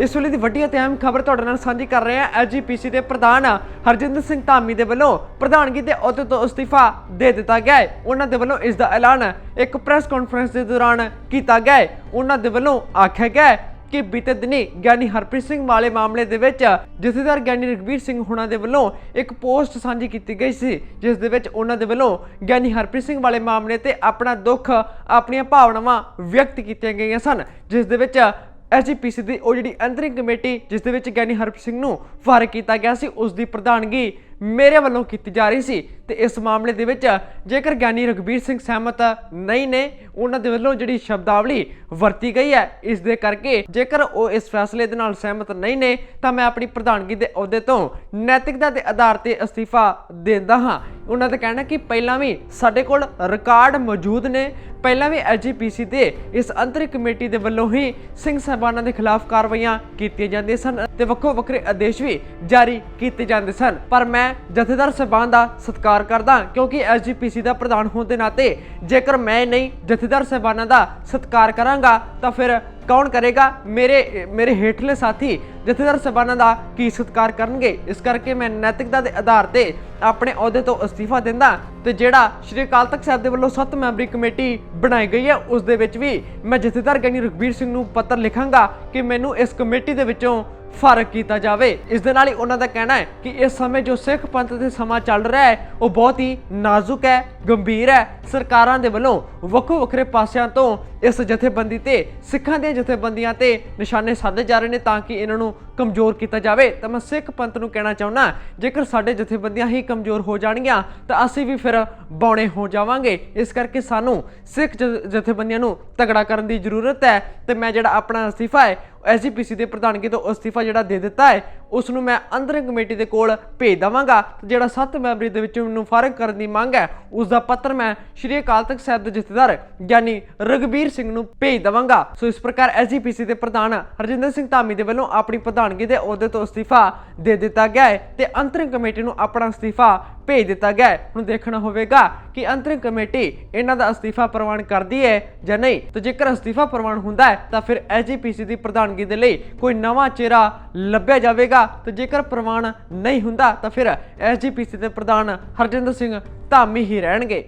ਇਸ ਵੇਲੇ ਦੀ ਵੱਡੀ ਅਤੇ ਅਹਿਮ ਖਬਰ ਤੁਹਾਡੇ ਨਾਲ ਸਾਂਝੀ ਕਰ ਰਹੇ ਹਾਂ ਐਜੀਪੀਸੀ ਦੇ ਪ੍ਰਧਾਨ ਹਰਜਿੰਦਰ ਸਿੰਘ ਧਾਮੀ ਦੇ ਵੱਲੋਂ ਪ੍ਰਧਾਨਗੀ ਦੇ ਅਹੁਦੇ ਤੋਂ ਅਸਤੀਫਾ ਦੇ ਦਿੱਤਾ ਗਿਆ ਹੈ। ਉਹਨਾਂ ਦੇ ਵੱਲੋਂ ਇਸ ਦਾ ਐਲਾਨ ਇੱਕ ਪ੍ਰੈਸ ਕਾਨਫਰੰਸ ਦੇ ਦੌਰਾਨ ਕੀਤਾ ਗਿਆ ਹੈ। ਉਹਨਾਂ ਦੇ ਵੱਲੋਂ ਆਖਿਆ ਗਿਆ ਹੈ ਕਿ ਬੀਤੇ ਦਿਨੀ ਗਿਆਨੀ ਹਰਪ੍ਰੀਤ ਸਿੰਘ ਵਾਲੇ ਮਾਮਲੇ ਦੇ ਵਿੱਚ ਜਥੇਦਾਰ ਗਿਆਨੀ ਰਘਬੀਰ ਸਿੰਘ ਹੁਣਾਂ ਦੇ ਵੱਲੋਂ ਇੱਕ ਪੋਸਟ ਸਾਂਝੀ ਕੀਤੀ ਗਈ ਸੀ, ਜਿਸ ਦੇ ਵਿੱਚ ਉਹਨਾਂ ਦੇ ਵੱਲੋਂ ਗਿਆਨੀ ਹਰਪ੍ਰੀਤ ਸਿੰਘ ਵਾਲੇ ਮਾਮਲੇ ਤੇ ਆਪਣਾ ਦੁੱਖ, ਆਪਣੀਆਂ ਭਾਵਨਾਵਾਂ ਵਿਅਕਤ ਕੀਤੀਆਂ ਗਈਆਂ ਸਨ, ਜਿਸ ਦੇ ਵਿੱਚ ਐਸਜੀਪੀਸੀ ਦੀ ਉਹ ਜਿਹੜੀ ਅੰਤਰਿਮ ਕਮੇਟੀ, ਜਿਸ ਦੇ ਵਿੱਚ ਗਿਆਨੀ ਹਰਪ੍ਰੀਤ ਸਿੰਘ ਨੂੰ ਫਾਰਗ ਕੀਤਾ ਗਿਆ ਸੀ, ਉਸ ਦੀ ਪ੍ਰਧਾਨਗੀ ਮੇਰੇ ਵੱਲੋਂ ਕੀਤੀ ਜਾ ਰਹੀ ਸੀ। ਤੇ ਇਸ ਮਾਮਲੇ ਦੇ ਵਿੱਚ ਜੇਕਰ ਗਿਆਨੀ ਰਘਬੀਰ ਸਿੰਘ ਸਹਿਮਤ ਨਹੀਂ ਨੇ, ਉਹਨਾਂ ਦੇ ਵੱਲੋਂ ਜਿਹੜੀ ਸ਼ਬਦਾਵਲੀ ਵਰਤੀ ਗਈ ਹੈ, ਇਸ ਦੇ ਕਰਕੇ ਜੇਕਰ ਉਹ ਇਸ ਫੈਸਲੇ ਦੇ ਨਾਲ ਸਹਿਮਤ ਨਹੀਂ ਨੇ, ਤਾਂ ਮੈਂ ਆਪਣੀ ਪ੍ਰਧਾਨਗੀ ਦੇ ਅਹੁਦੇ ਤੋਂ ਨੈਤਿਕਤਾ ਦੇ ਆਧਾਰ ਤੇ ਅਸਤੀਫਾ ਦਿੰਦਾ ਹਾਂ। ਉਹਨਾਂ ਦਾ ਕਹਿਣਾ ਕਿ ਪਹਿਲਾਂ ਵੀ ਸਾਡੇ ਕੋਲ ਰਿਕਾਰਡ ਮੌਜੂਦ ਨੇ। ਪਹਿਲਾਂ ਵੀ ਐਜੀਪੀਸੀ ਦੇ ਇਸ ਅੰਤਰਿਮ ਕਮੇਟੀ ਦੇ ਵੱਲੋਂ ਹੀ ਸਿੰਘ ਸਾਹਿਬਾਨਾਂ ਦੇ ਖਿਲਾਫ ਕਾਰਵਾਈਆਂ ਕੀਤੀਆਂ ਜਾਂਦੀਆਂ ਸਨ ਤੇ ਵੱਖੋ ਵੱਖਰੇ ਆਦੇਸ਼ ਵੀ ਜਾਰੀ ਕੀਤੇ ਜਾਂਦੇ ਸਨ। ਪਰ ਮੈਂ ਜਥੇਦਾਰ ਸਾਹਿਬਾਨ ਦਾ ਸਤਿਕਾਰ ਕਰਦਾ ਕਿਉਂਕਿ ਐਸਜੀਪੀਸੀ ਦਾ ਪ੍ਰਧਾਨ ਹੋਣ ਦੇ ਨਾਤੇ ਜੇਕਰ ਮੈਂ ਨਹੀਂ ਜਥੇਦਾਰ ਸਾਹਿਬਾਨਾਂ ਦਾ ਸਤਿਕਾਰ ਕਰਾਂਗਾ ਤਾਂ ਫਿਰ ਕੌਣ ਕਰੇਗਾ? ਮੇਰੇ ਮੇਰੇ ਹੇਠਲੇ ਸਾਥੀ ਜਥੇਦਾਰ ਸਾਹਿਬਾਨਾਂ ਦਾ ਕੀ ਸਤਿਕਾਰ ਕਰਨਗੇ? ਇਸ ਕਰਕੇ ਮੈਂ ਨੈਤਿਕਤਾ ਦੇ ਆਧਾਰ ਤੇ ਆਪਣੇ ਅਹੁਦੇ ਤੋਂ ਅਸਤੀਫਾ ਦਿੰਦਾ ਤੇ ਜਿਹੜਾ ਸ਼੍ਰੀ ਅਕਾਲ ਤਖਤ ਸਾਹਿਬ ਦੇ ਵੱਲੋਂ ਸੱਤ ਮੈਂਬਰੀ ਕਮੇਟੀ ਬਣਾਈ ਗਈ ਹੈ, ਉਸ ਦੇ ਵਿੱਚ ਵੀ ਮੈਂ ਜਥੇਦਾਰ ਗਿਆਨੀ ਰਘਬੀਰ ਸਿੰਘ ਨੂੰ ਪੱਤਰ ਲਿਖਾਂਗਾ ਕਿ ਮੈਨੂੰ ਇਸ ਕਮੇਟੀ ਦੇ ਵਿੱਚੋਂ ਫ਼ਰਕ ਕੀਤਾ ਜਾਵੇ। ਇਸ ਦੇ ਨਾਲ ਹੀ ਉਹਨਾਂ ਦਾ ਕਹਿਣਾ ਹੈ ਕਿ ਇਸ ਸਮੇਂ ਜੋ ਸਿੱਖ ਪੰਥ ਦੇ ਸਮਾਂ ਚੱਲ ਰਿਹਾ ਹੈ, ਉਹ ਬਹੁਤ ਹੀ ਨਾਜ਼ੁਕ ਹੈ, ਗੰਭੀਰ ਹੈ। ਸਰਕਾਰਾਂ ਦੇ ਵੱਲੋਂ ਵੱਖੋ ਵੱਖਰੇ ਪਾਸਿਆਂ ਤੋਂ ਇਸ ਜਥੇਬੰਦੀ ਤੇ, ਸਿੱਖਾਂ ਦੀਆਂ ਜਥੇਬੰਦੀਆਂ ਤੇ ਨਿਸ਼ਾਨੇ ਸਾਧੇ ਜਾ ਰਹੇ ਨੇ ਤਾਂ ਕਿ ਇਹਨਾਂ ਨੂੰ ਕਮਜ਼ੋਰ ਕੀਤਾ ਜਾਵੇ, ਤਾਂ ਮੈਂ ਸਿੱਖ ਪੰਥ ਨੂੰ ਕਹਿਣਾ ਚਾਹੁੰਦਾ, ਜੇਕਰ ਸਾਡੇ ਜਥੇਬੰਦੀਆਂ ਹੀ ਕਮਜ਼ੋਰ ਹੋ ਜਾਣਗੀਆਂ, ਤਾਂ ਅਸੀਂ ਵੀ ਫਿਰ ਬੌਣੇ ਹੋ ਜਾਵਾਂਗੇ। ਇਸ ਕਰਕੇ ਸਾਨੂੰ ਸਿੱਖ ਜ- ਜਥੇਬੰਦੀਆਂ ਨੂੰ ਤਗੜਾ ਕਰਨ ਦੀ ਜ਼ਰੂਰਤ ਹੈ, ਤੇ ਮੈਂ ਜਿਹੜਾ ਆਪਣਾ ਅਸਤੀਫਾ ਹੈ ਐਸਜੀਪੀਸੀ ਦੇ ਪ੍ਰਧਾਨਗੀ ਤੋਂ ਅਸਤੀਫਾ ਜਿਹੜਾ ਦੇ ਦਿੱਤਾ ਹੈ, ਉਸ ਨੂੰ ਮੈਂ ਅੰਦਰਿੰਗ ਕਮੇਟੀ ਦੇ ਕੋਲ ਭੇਜ ਦਵਾਂਗਾ। ਤੇ ਜਿਹੜਾ ਸੱਤ ਮੈਂਬਰੀ ਦੇ ਵਿੱਚੋਂ ਮੈਨੂੰ ਫਾਰਗ ਕਰਨ ਦੀ ਮੰਗ ਹੈ, ਉਸ ਦਾ ਪੱਤਰ ਮੈਂ ਸ਼੍ਰੀ ਅਕਾਲ ਤਖਤ ਸਾਹਿਬ ਦੇ ਜਥੇਦਾਰ ਗਿਆਨੀ ਰਗਬੀਰ ਸਿੰਘ ਨੂੰ ਭੇਜ ਦਵਾਂਗਾ। ਸੋ ਇਸ ਪ੍ਰਕਾਰ ਐਸਜੀਪੀਸੀ ਦੇ ਪ੍ਰਧਾਨ ਹਰਜਿੰਦਰ ਸਿੰਘ ਧਾਮੀ ਦੇ ਵੱਲੋਂ ਆਪਣੀ ਪ੍ਰਧਾਨ ਪ੍ਰਧਾਨਗੀ ਦੇ ਅਹੁਦੇ ਤੋਂ ਅਸਤੀਫਾ ਦੇ ਦਿੱਤਾ ਗਿਆ ਹੈ ਤੇ ਅੰਤਰਿਮ ਕਮੇਟੀ ਨੂੰ ਆਪਣਾ ਅਸਤੀਫਾ ਭੇਜ ਦਿੱਤਾ ਗਿਆ ਹੈ। ਹੁਣ ਦੇਖਣਾ ਹੋਵੇਗਾ ਕਿ ਅੰਤਰਿਮ ਕਮੇਟੀ ਇਹਨਾਂ ਦਾ ਅਸਤੀਫਾ ਪ੍ਰਵਾਨ ਕਰਦੀ ਹੈ ਜਾਂ ਨਹੀਂ। ਤੇ ਜੇਕਰ ਅਸਤੀਫਾ ਪ੍ਰਵਾਨ ਹੁੰਦਾ ਹੈ, ਤਾਂ ਫਿਰ ਐਸਜੀਪੀਸੀ ਦੀ ਪ੍ਰਧਾਨਗੀ ਦੇ ਲਈ ਕੋਈ ਨਵਾਂ ਚਿਹਰਾ ਲੱਭਿਆ ਜਾਵੇਗਾ। ਤੇ ਜੇਕਰ ਪ੍ਰਵਾਨ ਨਹੀਂ ਹੁੰਦਾ, ਤਾਂ ਫਿਰ ਐਸਜੀਪੀਸੀ ਦੇ ਪ੍ਰਧਾਨ ਹਰਜਿੰਦਰ ਸਿੰਘ ਧਾਮੀ ਹੀ ਰਹਿਣਗੇ।